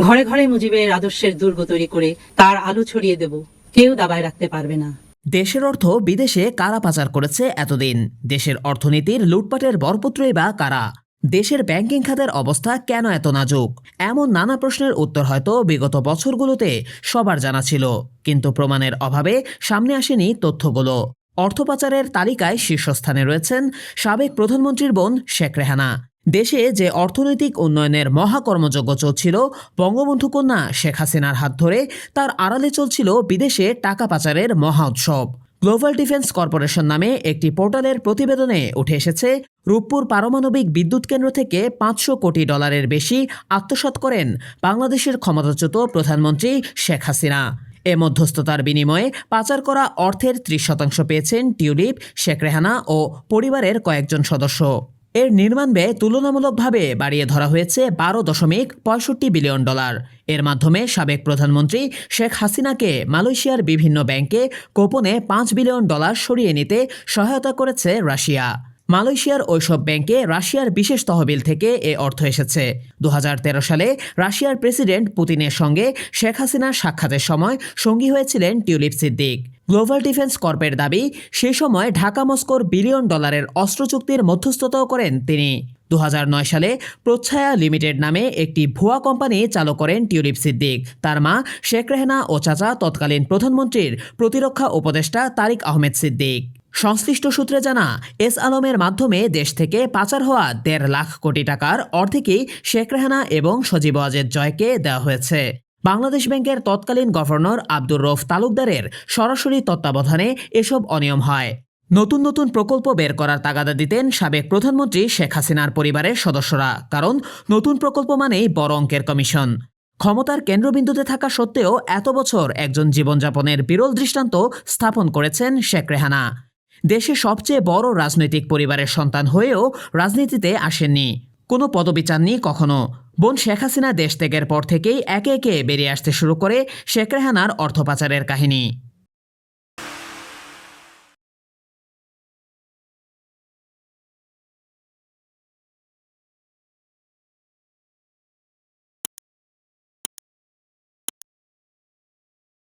ঘরে ঘরে মুজিবের আদর্শের দুর্গ তৈরি করে তার আলো ছড়িয়ে দেব। কেউ দাবায় রাখতে পারবে না। দেশের অর্থ বিদেশে কারা পাচার করেছে এতদিন? দেশের অর্থনীতির লুটপাটের বরপুত্রই বা কারা? দেশের ব্যাংকিং খাতের অবস্থা কেন এত নাজুক? এমন নানা প্রশ্নের উত্তর হয়তো বিগত বছরগুলোতে সবার জানা ছিল। কিন্তু প্রমাণের অভাবে সামনে আসেনি তথ্যগুলো। অর্থ পাচারের তালিকায় শীর্ষস্থানে রয়েছেন সাবেক প্রধানমন্ত্রীর বোন শেখ রেহানা। দেশে যে অর্থনৈতিক উন্নয়নের মহাকর্মযজ্ঞ চলছিল, বঙ্গবন্ধু কন্যা শেখ হাসিনার হাত ধরে তার আড়ালে চলছিল বিদেশে টাকা পাচারের মহা উৎসব। গ্লোবাল ডিফেন্স কর্পোরেশন নামে একটি পোর্টালের প্রতিবেদনে উঠে এসেছে, রূপপুর পারমাণবিক বিদ্যুৎ কেন্দ্র থেকে পাঁচশো কোটি ডলারের বেশি আত্মসাৎ করেন বাংলাদেশের ক্ষমতাচ্যুত প্রধানমন্ত্রী শেখ হাসিনা। এ মধ্যস্থতার বিনিময়ে পাচার করা অর্থের ত্রিশ শতাংশ পেয়েছেন টিউলিপ, শেখ রেহানা ও পরিবারের কয়েকজন সদস্য। এর নির্মাণ ব্যয় তুলনামূলকভাবে বাড়িয়ে ধরা হয়েছে বারো দশমিক পঁয়ষট্টি বিলিয়ন ডলার। এর মাধ্যমে সাবেক প্রধানমন্ত্রী শেখ হাসিনাকে মালয়েশিয়ার বিভিন্ন ব্যাংকে গোপনে পাঁচ বিলিয়ন ডলার সরিয়ে নিতে সহায়তা করেছে রাশিয়া। মালয়েশিয়ার ওইসব ব্যাংকে রাশিয়ার বিশেষ তহবিল থেকে এ অর্থ এসেছে। দু হাজার তেরো সালে রাশিয়ার প্রেসিডেন্ট পুতিনের সঙ্গে শেখ হাসিনার সাক্ষাতের সময় সঙ্গী হয়েছিলেন টিউলিপ সিদ্দিক। গ্লোবাল ডিফেন্স কর্পের দাবি, সে সময় ঢাকা মস্কোর বিলিয়ন ডলারের অস্ত্র চুক্তির মধ্যস্থতাও করেন তিনি। দু হাজার নয় সালে প্রচ্ছায়া লিমিটেড নামে একটি ভুয়া কোম্পানি চালু করেন টিউলিপ সিদ্দিক। তার মা শেখ রেহনা ও চাচা তৎকালীন প্রধানমন্ত্রীর প্রতিরক্ষা উপদেষ্টা তারিক আহমেদ সিদ্দিক। সংশ্লিষ্ট সূত্রে জানা, এস আলমের মাধ্যমে দেশ থেকে পাচার হওয়া দেড় লাখ কোটি টাকার অর্ধেকই শেখ রেহানা এবং সজীব ওয়াজেদ জয়কে দেওয়া হয়েছে। বাংলাদেশ ব্যাংকের তৎকালীন গভর্নর আব্দুর রফ তালুকদারের সরাসরি তত্ত্বাবধানে এসব অনিয়ম হয়। নতুন নতুন প্রকল্প বের করার তাগাদা দিতেন সাবেক প্রধানমন্ত্রী শেখ হাসিনার পরিবারের সদস্যরা, কারণ নতুন প্রকল্প মানেই বড় অঙ্কের কমিশন। ক্ষমতার কেন্দ্রবিন্দুতে থাকা সত্ত্বেও এত বছর একজন জীবনযাপনের বিরল দৃষ্টান্ত স্থাপন করেছেন শেখ রেহানা। দেশে সবচেয়ে বড় রাজনৈতিক পরিবারের সন্তান হয়েও রাজনীতিতে আসেননি। কোনো পদবি চাননি কখনো। বোন শেখ হাসিনা দেশ ত্যাগের পর থেকেই একে একে বেরিয়ে আসতে শুরু করে শেখ রেহানার অর্থ পাচারের কাহিনী।